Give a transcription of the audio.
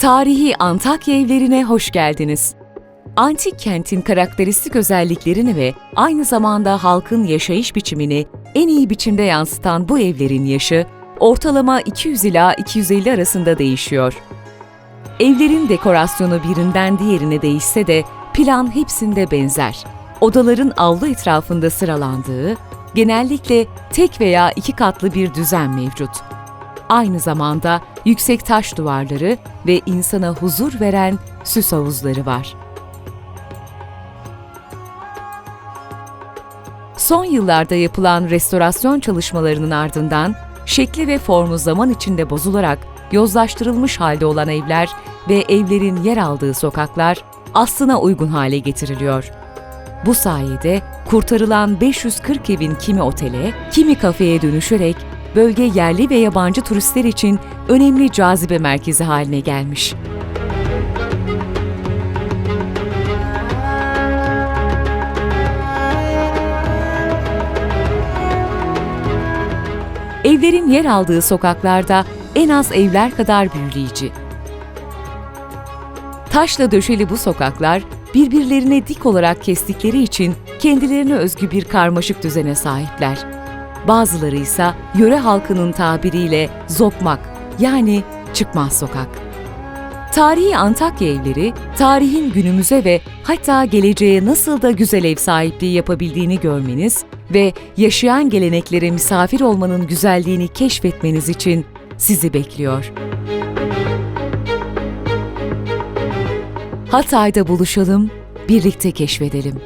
Tarihi Antakya evlerine hoş geldiniz. Antik kentin karakteristik özelliklerini ve aynı zamanda halkın yaşayış biçimini en iyi biçimde yansıtan bu evlerin yaşı ortalama 200 ila 250 arasında değişiyor. Evlerin dekorasyonu birinden diğerine değişse de plan hepsinde benzer. Odaların avlu etrafında sıralandığı, genellikle tek veya iki katlı bir düzen mevcut. Aynı zamanda yüksek taş duvarları ve insana huzur veren süs havuzları var. Son yıllarda yapılan restorasyon çalışmalarının ardından şekli ve formu zaman içinde bozularak yozlaştırılmış halde olan evler ve evlerin yer aldığı sokaklar aslına uygun hale getiriliyor. Bu sayede kurtarılan 540 evin kimi otele, kimi kafeye dönüşerek bölge yerli ve yabancı turistler için önemli cazibe merkezi haline gelmiş. Evlerin yer aldığı sokaklarda en az evler kadar büyüleyici. Taşla döşeli bu sokaklar birbirlerine dik olarak kestikleri için kendilerine özgü bir karmaşık düzene sahipler. Bazıları ise yöre halkının tabiriyle zokmak yani çıkmaz sokak. Tarihi Antakya evleri, tarihin günümüze ve hatta geleceğe nasıl da güzel ev sahipliği yapabildiğini görmeniz ve yaşayan geleneklere misafir olmanın güzelliğini keşfetmeniz için sizi bekliyor. Hatay'da buluşalım, birlikte keşfedelim.